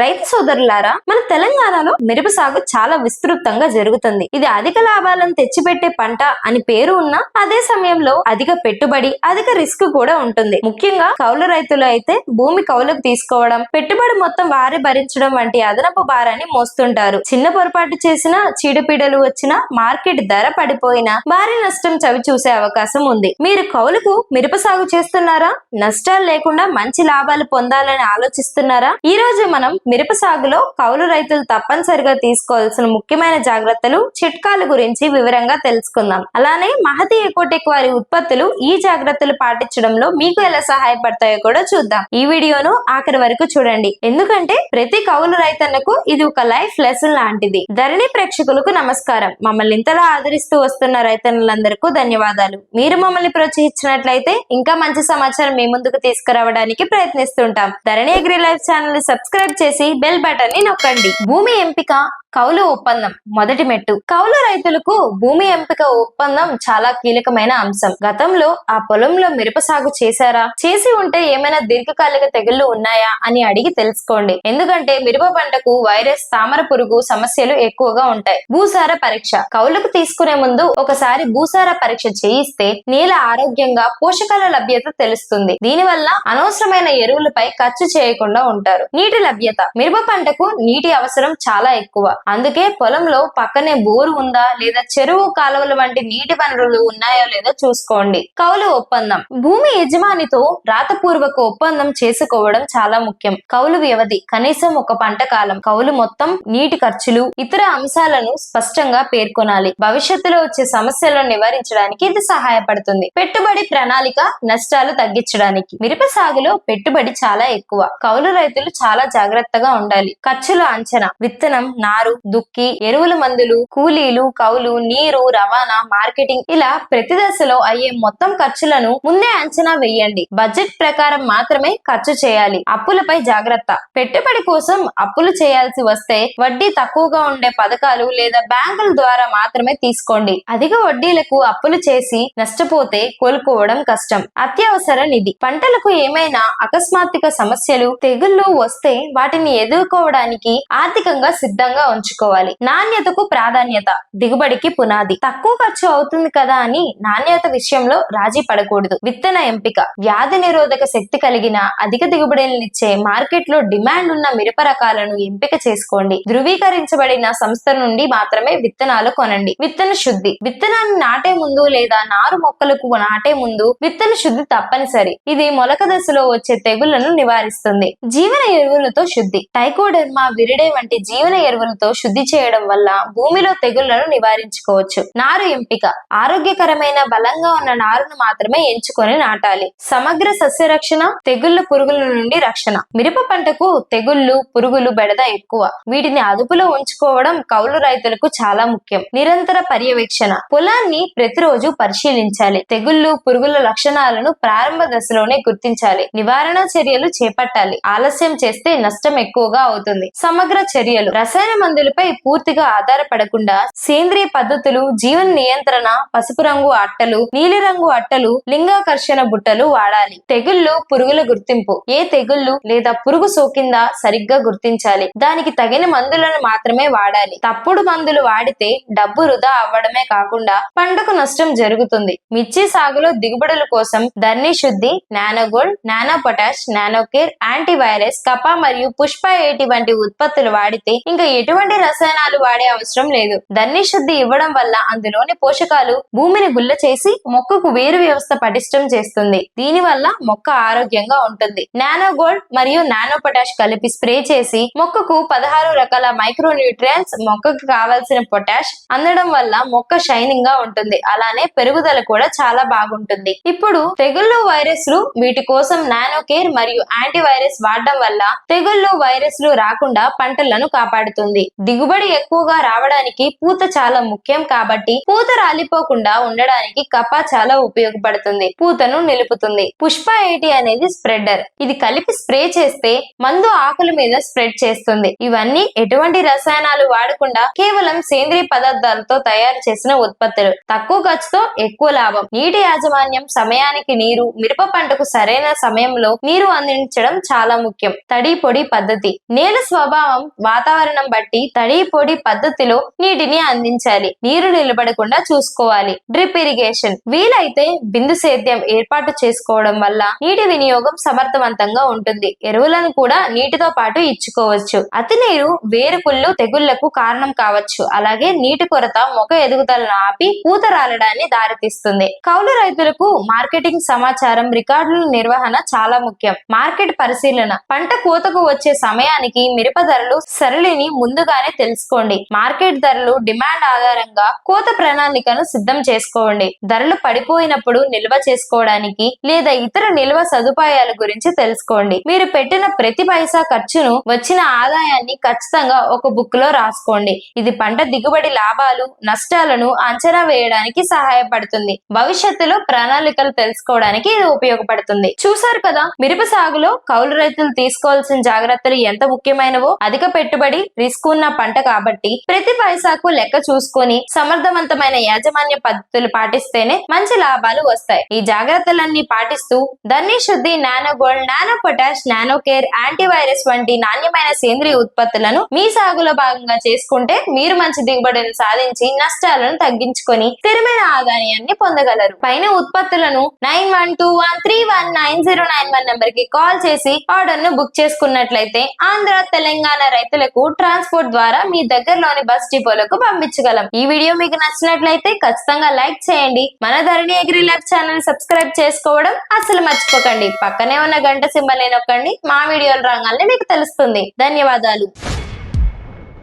రైతు సోదరులారా మన తెలంగాణలో మిరప సాగు చాలా విస్తృతంగా జరుగుతుంది. ఇది అధిక లాభాలను తెచ్చిపెట్టే పంట అని పేరు ఉన్న అదే సమయంలో అధిక పెట్టుబడి అధిక రిస్క్ కూడా ఉంటుంది. ముఖ్యంగా కౌలు రైతులు అయితే భూమి కౌలకు తీసుకోవడం పెట్టుబడి మొత్తం వారి భరించడం వంటి అదనపు భారాన్ని మోస్తుంటారు. చిన్న పొరపాటు చేసినా చీడపీడలు వచ్చినా మార్కెట్ ధర పడిపోయినా భారీ నష్టం చవి చూసే అవకాశం ఉంది. మీరు కౌలుకు మిరప సాగు చేస్తున్నారా? నష్టాలు లేకుండా మంచి లాభాలు పొందాలని ఆలోచిస్తున్నారా? ఈ రోజు మనం మిరప సాగులో కౌలు రైతులు తప్పనిసరిగా తీసుకోవాల్సిన ముఖ్యమైన జాగ్రత్తలు చిట్కాల గురించి వివరంగా తెలుసుకుందాం. అలానే మహతి ఎకోటెక్ వారి ఉత్పత్తులు ఈ జాగ్రత్తలు పాటించడంలో మీకు ఎలా సహాయపడతాయో కూడా చూద్దాం. ఈ వీడియోను ఆఖరి వరకు చూడండి. ఎందుకంటే ప్రతి కౌలు రైతన్నకు ఇది ఒక లైఫ్ లెసన్ లాంటిది. ధరణి ప్రేక్షకులకు నమస్కారం. మమ్మల్ని ఇంతలా ఆదరిస్తూ వస్తున్న రైతన్నులందరికీ ధన్యవాదాలు. మీరు మమ్మల్ని ప్రోత్సహించినట్లయితే ఇంకా మంచి సమాచారం మీ ముందుకు తీసుకురావడానికి ప్రయత్నిస్తుంటాం. Dharani agri life channel subscribe చేసి బెల్ బటన్ని నొక్కండి. భూమి ఎంపిక కౌలు ఒప్పందం మొదటి మెట్టు. కౌలు రైతులకు భూమి ఎంపిక ఒప్పందం చాలా కీలకమైన అంశం. గతంలో ఆ పొలంలో మిరప సాగు చేశారా? చేసి ఉంటే ఏమైనా దీర్ఘకాలిక తెగుళ్ళు ఉన్నాయా అని అడిగి తెలుసుకోండి. ఎందుకంటే మిరప పంటకు వైరస్ తామర పురుగు సమస్యలు ఎక్కువగా ఉంటాయి. భూసార పరీక్ష. కౌలుకు తీసుకునే ముందు ఒకసారి భూసార పరీక్ష చేయిస్తే నేల ఆరోగ్యంగా పోషకాల లభ్యత తెలుస్తుంది. దీనివల్ల అనవసరమైన ఎరువులపై ఖర్చు చేయకుండా ఉంటారు. నీటి లభ్యత మిరప. పంటకు నీటి అవసరం చాలా ఎక్కువ. అందుకే పొలంలో పక్కనే బోరు ఉందా లేదా చెరువు కాలువలు వంటి నీటి వనరులు ఉన్నాయో లేదో చూసుకోండి. కౌలు ఒప్పందం. భూమి యజమానితో రాతపూర్వక ఒప్పందం చేసుకోవడం చాలా ముఖ్యం. కౌలు వ్యవధి కనీసం ఒక పంట కాలం. కౌలు మొత్తం నీటి ఖర్చులు ఇతర అంశాలను స్పష్టంగా పేర్కొనాలి. భవిష్యత్తులో వచ్చే సమస్యలను నివారించడానికి ఇది సహాయపడుతుంది. పెట్టుబడి ప్రణాళిక నష్టాలు తగ్గించడానికి. మిరప సాగులో పెట్టుబడి చాలా ఎక్కువ. కౌలు రైతులు చాలా జాగ్రత్త జాగ్రత్తగా ఉండాలి. ఖర్చుల అంచనా విత్తనం నారు దుక్కి ఎరువుల మందులు కూలీలు కౌలు నీరు రవాణా మార్కెటింగ్ ఇలా ప్రతి దశలో అయ్యే మొత్తం ఖర్చులను ముందే అంచనా వేయండి. బడ్జెట్ ప్రకారం మాత్రమే ఖర్చు చేయాలి. అప్పులపై జాగ్రత్త. పెట్టుబడి కోసం అప్పులు చేయాల్సి వస్తే వడ్డీ తక్కువగా ఉండే పథకాలు లేదా బ్యాంకుల ద్వారా మాత్రమే తీసుకోండి. అధిక వడ్డీలకు అప్పులు చేసి నష్టపోతే కోలుకోవడం కష్టం. అత్యవసర నిధి. పంటలకు ఏమైనా అకస్మాత్తిక సమస్యలు తెగుళ్ళు వస్తే వాటిని ఎదుర్కోవడానికి ఆర్థికంగా సిద్ధంగా ఉంచుకోవాలి. నాణ్యతకు ప్రాధాన్యత దిగుబడికి పునాది. తక్కువ ఖర్చు అవుతుంది కదా అని నాణ్యత విషయంలో రాజీ పడకూడదు. విత్తన ఎంపిక. వ్యాధి నిరోధక శక్తి కలిగిన అధిక దిగుబడులనిచ్చే మార్కెట్లో డిమాండ్ ఉన్న మిరప రకాలను ఎంపిక చేసుకోండి. ధృవీకరించబడిన సంస్థ నుండి మాత్రమే విత్తనాలు కొనండి. విత్తన శుద్ధి. విత్తనాన్ని నాటే ముందు లేదా నారు మొక్కలకు నాటే ముందు విత్తన శుద్ధి తప్పనిసరి. ఇది మొలక దశలో వచ్చే తెగుళ్ళను నివారిస్తుంది. జీవన ఎరువులతో శుద్ధి టైకోడెర్మా విరిడే వంటి జీవన ఎరువులతో శుద్ధి చేయడం వల్ల భూమిలో తెగుళ్ళను నివారించుకోవచ్చు. నారు ఎంపిక. ఆరోగ్యకరమైన బలంగా ఉన్న నారును మాత్రమే ఎంచుకొని నాటాలి. సమగ్ర సస్య రక్షణ తెగుళ్ళ పురుగుల నుండి రక్షణ. మిరప పంటకు తెగుళ్ళు పురుగులు బెడద ఎక్కువ. వీటిని అదుపులో ఉంచుకోవడం కౌలు రైతులకు చాలా ముఖ్యం. నిరంతర పర్యవేక్షణ. పొలాన్ని ప్రతిరోజు పరిశీలించాలి. తెగుళ్ళు పురుగుల లక్షణాలను ప్రారంభ దశలోనే గుర్తించాలి. నివారణ చర్యలు చేపట్టాలి. ఆలస్యం చేస్తే నష్టం ఎక్కువగా అవుతుంది. సమగ్ర చర్యలు. రసాయన మందులపై పూర్తిగా ఆధారపడకుండా సేంద్రియ పద్ధతులు జీవన నియంత్రణ పసుపు రంగు అట్టలు నీలిరంగు అట్టలు లింగాకర్షణ బుట్టలు వాడాలి. తెగుళ్ళు పురుగుల గుర్తింపు. ఏ తెగుళ్ళు లేదా పురుగు సోకిందా సరిగ్గా గుర్తించాలి. దానికి తగిన మందులను మాత్రమే వాడాలి. తప్పుడు మందులు వాడితే డబ్బు వృధా అవ్వడమే కాకుండా పంటకు నష్టం జరుగుతుంది. మిర్చి సాగులో దిగుబడుల కోసం ధర్ని శుద్ధి nano gold nano potash nano care antivirus kappa మరియు పుష్ పుష్ప ఏటి వంటి ఉత్పత్తులు వాడితే ఇంకా ఎటువంటి రసాయనాలు వాడే అవసరం లేదు. ధన్య శుద్ధి ఇవ్వడం వల్ల అందులోని పోషకాలు భూమిని గుల్ల చేసి మొక్కకు వేరు వ్యవస్థ పటిష్టం చేస్తుంది. దీని వల్ల మొక్క ఆరోగ్యంగా ఉంటుంది. నానో గోల్డ్ మరియు నానో పొటాష్ కలిపి స్ప్రే చేసి మొక్కకు పదహారు రకాల మైక్రో న్యూట్రియన్స్ మొక్కకు కావాల్సిన పొటాష్ అందడం వల్ల మొక్క షైనింగ్గా ఉంటుంది. అలానే పెరుగుదల కూడా చాలా బాగుంటుంది. ఇప్పుడు తెగుళ్ళు వైరస్లు వీటి కోసం నానో కేర్ మరియు యాంటీవైరస్ వాడడం వల్ల తెగుళ్ళు వైరస్లు రాకుండా పంటలను కాపాడుతుంది. దిగుబడి ఎక్కువగా రావడానికి పూత చాలా ముఖ్యం కాబట్టి పూత రాలిపోకుండా ఉండడానికి కప్ప చాలా ఉపయోగపడుతుంది. పూతను నిలుపుతుంది. పుష్ప ఎయిటీ అనేది స్ప్రెడర్ ఇది కలిపి స్ప్రే చేస్తే మందు ఆకుల మీద స్ప్రెడ్ చేస్తుంది. ఇవన్నీ ఎటువంటి రసాయనాలు వాడకుండా కేవలం సేంద్రియ పదార్థాలతో తయారు చేసిన ఉత్పత్తులు. తక్కువ ఖర్చుతో ఎక్కువ లాభం. నీటి యాజమాన్యం సమయానికి నీరు మిరప పంటకు సరైన సమయంలో నీరు అందించడం చాలా ముఖ్యం. తడి పొడి పద్ధతి నేల స్వభావం వాతావరణం బట్టి తడి పొడి పద్ధతిలో నీటిని అందించాలి. నీరు నిలబడకుండా చూసుకోవాలి. Drip irrigation. వీలైతే బిందు సేద్యం ఏర్పాటు చేసుకోవడం వల్ల నీటి వినియోగం సమర్థవంతంగా ఉంటుంది. ఎరువులను కూడా నీటితో పాటు ఇచ్చుకోవచ్చు. అతి నీరు వేరుకుళ్ళు తెగుళ్ళకు కారణం కావచ్చు. అలాగే నీటి కొరత మొక్క ఎదుగుదలను ఆపి పూత రాలడాన్ని దారితీస్తుంది. కౌలు రైతులకు మార్కెటింగ్ సమాచారం రికార్డుల నిర్వహణ చాలా ముఖ్యం. మార్కెట్ పరిశీలన. పంట కోతకు వచ్చే సమయానికి మిరప ధరలు సరళిని ముందుగానే తెలుసుకోండి. మార్కెట్ ధరలు డిమాండ్ ఆధారంగా కోత ప్రణాళికను సిద్ధం చేసుకోండి. ధరలు పడిపోయినప్పుడు నిల్వ చేసుకోవడానికి లేదా ఇతర నిల్వ సదుపాయాల గురించి తెలుసుకోండి. మీరు పెట్టిన ప్రతి పైసా ఖర్చును వచ్చిన ఆదాయాన్ని ఖచ్చితంగా ఒక బుక్లో రాసుకోండి. ఇది పంట దిగుబడి లాభాలు నష్టాలను అంచనా వేయడానికి సహాయపడుతుంది. భవిష్యత్తులో ప్రణాళికలు తెలుసుకోవడానికి ఇది ఉపయోగపడుతుంది. చూసారు కదా మిరప సాగులో కౌలు రైతులు తీసుకోవాల్సిన జాగ్రత్తలు ఎంత ముఖ్యమైనవో అధిక పెట్టుబడి రిస్క్ ఉన్న పంట కాబట్టి ప్రతి పైసాకు లెక్క చూసుకొని సమర్థవంతమైన యాజమాన్య పద్ధతులు పాటిస్తేనే మంచి లాభాలు వస్తాయి. ఈ జాగ్రత్తలన్నీ పాటిస్తూ ధన్ని శుద్ధి nano gold nano potash nano care antivirus వంటి నాణ్యమైన సేంద్రియ ఉత్పత్తులను మీ సాగులో భాగంగా చేసుకుంటే మీరు మంచి దిగుబడిని సాధించి నష్టాలను తగ్గించుకొని స్థిరమైన ఆదాయాన్ని పొందగలరు. పైన ఉత్పత్తులను nine one two one three one nine zero nine one నెంబర్కి కాల్ చేసి ఆర్డర్ను బుక్ చేసుకున్నట్లయితే అయితే ఆంధ్ర తెలంగాణ రైతులకు ట్రాన్స్పోర్ట్ ద్వారా మీ దగ్గరలోని బస్ డిపోలకు పంపించగలం. ఈ వీడియో మీకు నచ్చినట్లయితే ఖచ్చితంగా లైక్ చేయండి. మన Dharani agri lab channel subscribe చేసుకోవడం అసలు మర్చిపోకండి. పక్కనే ఉన్న గంట సింబల్ నొక్కండి. మా వీడియోలు రాగానే మీకు తెలుస్తుంది. ధన్యవాదాలు.